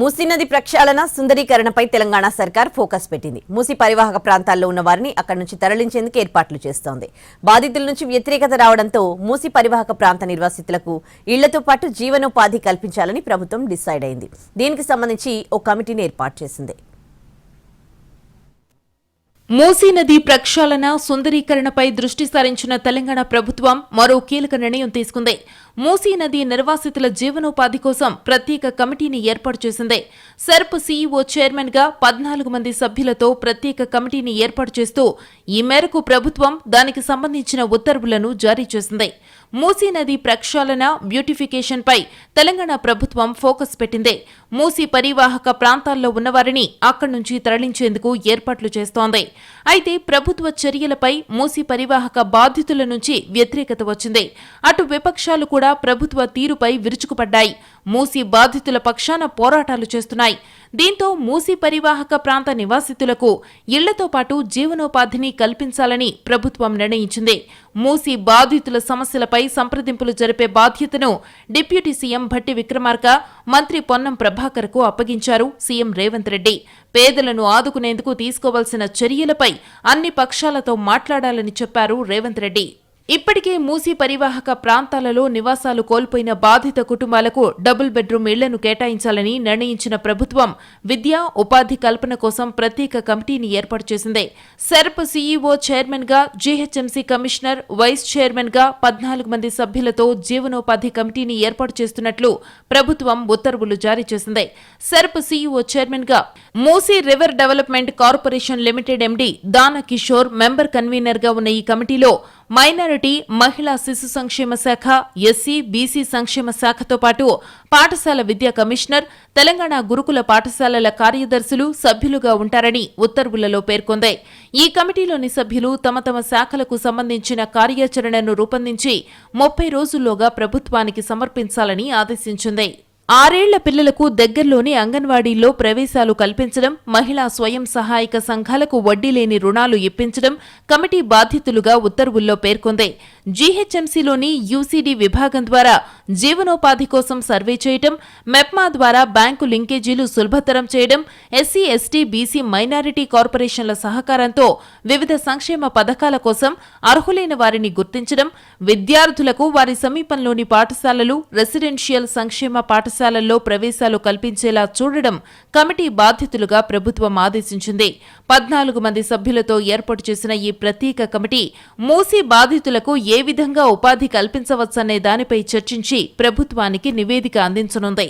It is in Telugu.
మూసీ నది ప్రక్షాళన సుందరీకరణపై తెలంగాణ సర్కార్ ఫోకస్ పెట్టింది. మూసీ పరివాహక ప్రాంతాల్లో ఉన్న వారిని అక్కడి నుంచి తరలించేందుకు ఏర్పాట్లు చేస్తోంది. బాధితుల నుంచి వ్యతిరేకత రావడంతో మూసీ పరివాహక ప్రాంత నిర్వాసితులకు ఇళ్ళతో పాటు జీవనోపాధి కల్పించాలని ప్రభుత్వం డిసైడ్ అయింది. దీనికి సంబంధించి ఓ కమిటీని ఏర్పాటు చేసింది. మూసీ నది ప్రక్షాళన సుందరీకరణపై దృష్టి సారించిన తెలంగాణ ప్రభుత్వం మరో కీలక నిర్ణయం తీసుకుంది. మూసీ నది నిర్వాసితుల జీవనోపాధి కోసం ప్రత్యేక కమిటీని ఏర్పాటు చేసింది. సెర్ప్ సీఈఓ చైర్మన్గా పద్నాలుగు మంది సభ్యులతో ప్రత్యేక కమిటీని ఏర్పాటు చేస్తూ ఈ మేరకు ప్రభుత్వం దానికి సంబంధించిన ఉత్తర్వులను జారీ చేసింది. మూసీ నది ప్రక్షాళన బ్యూటిఫికేషన్ పై తెలంగాణ ప్రభుత్వం ఫోకస్ పెట్టింది. మూసీ పరివాహక ప్రాంతాల్లో ఉన్నవారిని అక్కడి నుంచి తరలించేందుకు ఏర్పాట్లు చేస్తోంది. అయితే ప్రభుత్వ చర్యలపై మూసీ పరివాహక బాధితుల నుంచి వ్యతిరేకత వచ్చింది. అటు విపక్షాలు కూడా ప్రభుత్వ తీరుపై విరుచుకుపడ్డాయి. మూసీ బాధితుల పక్షాన పోరాటాలు చేస్తున్నాయి. దీంతో మూసీ పరివాహక ప్రాంత నివాసితులకు ఇళ్ళతో పాటు జీవనోపాధిని కల్పించాలని ప్రభుత్వం నిర్ణయించింది. మూసీ బాధితుల సమస్యలపై సంప్రదింపులు జరిపే బాధ్యతను డిప్యూటీ సీఎం భట్టి విక్రమార్క మంత్రి పొన్నం ప్రభాకర్కు అప్పగించారు సీఎం రేవంత్ రెడ్డి. పేదలను ఆదుకునేందుకు తీసుకోవాల్సిన చర్యలపై అన్ని పక్షాలతో మాట్లాడాలని చెప్పారు రేవంత్ రెడ్డి. ఇప్పటికే మూసీ పరివాహక ప్రాంతాలలో నివాసాలు కోల్పోయిన బాధిత కుటుంబాలకు డబుల్ బెడ్రూమ్ ఇళ్ళను కేటాయించాలని నిర్ణయించిన ప్రభుత్వం విద్య ఉపాధి కల్పన కోసం ప్రత్యేక కమిటీని ఏర్పాటు చేసింది. సెర్ప్ సీఈఓ చైర్మన్గా జీహెచ్ఎంసీ కమిషనర్ వైస్ చైర్మన్గా పద్నాలుగు మంది సభ్యులతో జీవనోపాధి కమిటీని ఏర్పాటు చేస్తున్నట్లు ప్రభుత్వం ఉత్తర్వులు జారీ చేసింది. సెర్ప్ సీఈఓ చైర్మన్గా Musi river development corporation limited MD Dana Kishore member కన్వీనర్గా ఉన్న ఈ కమిటీలో మైనారిటీ మహిళా శిశు సంక్షేమ శాఖ ఎస్సీ బీసీ సంక్షేమ శాఖతో పాటు పాఠశాల విద్యా కమిషనర్ తెలంగాణ గురుకుల పాఠశాలల కార్యదర్శులు సభ్యులుగా ఉంటారని ఉత్తర్వులలో పేర్కొంది ఈ కమిటీలోని సభ్యులు తమ తమ శాఖలకు సంబంధించిన కార్యాచరణను రూపొందించి ముప్పై రోజుల్లోగా ప్రభుత్వానికి సమర్పించాలని ఆదేశించింది ఆరేళ్ళ పిల్లలకు దగ్గరలోని అంగన్వాడీల్లో ప్రవేశాలు కల్పించడం మహిళా స్వయం సహాయక సంఘాలకు వడ్డీ లేని రుణాలు ఇప్పించడం కమిటీ బాధ్యతలుగా ఉత్తర్వుల్లో పేర్కొంది. జీహెచ్ఎంసీలోని యూసీడీ విభాగం ద్వారా జీవనోపాధి కోసం సర్వే చేయడం మెప్మా ద్వారా బ్యాంకు లింకేజీలు సులభతరం చేయడం ఎస్సీ ఎస్టీ బీసీ మైనారిటీ కార్పొరేషన్ల సహకారంతో వివిధ సంక్షేమ పథకాల కోసం అర్హులైన వారిని గుర్తించడం విద్యార్థులకు వారి సమీపంలోని పాఠశాలలు రెసిడెన్షియల్ సంక్షేమ పాఠశాల పాఠశాలల్లో ప్రవేశాలు కల్పించేలా చూడడం కమిటీ బాధ్యతలుగా ప్రభుత్వం ఆదేశించింది. పద్నాలుగు మంది సభ్యులతో ఏర్పాటు చేసిన ఈ ప్రత్యేక కమిటీ మూసీ బాధితులకు ఏ విధంగా ఉపాధి కల్పించవచ్చనే దానిపై చర్చించి ప్రభుత్వానికి నివేదిక అందించనుంది.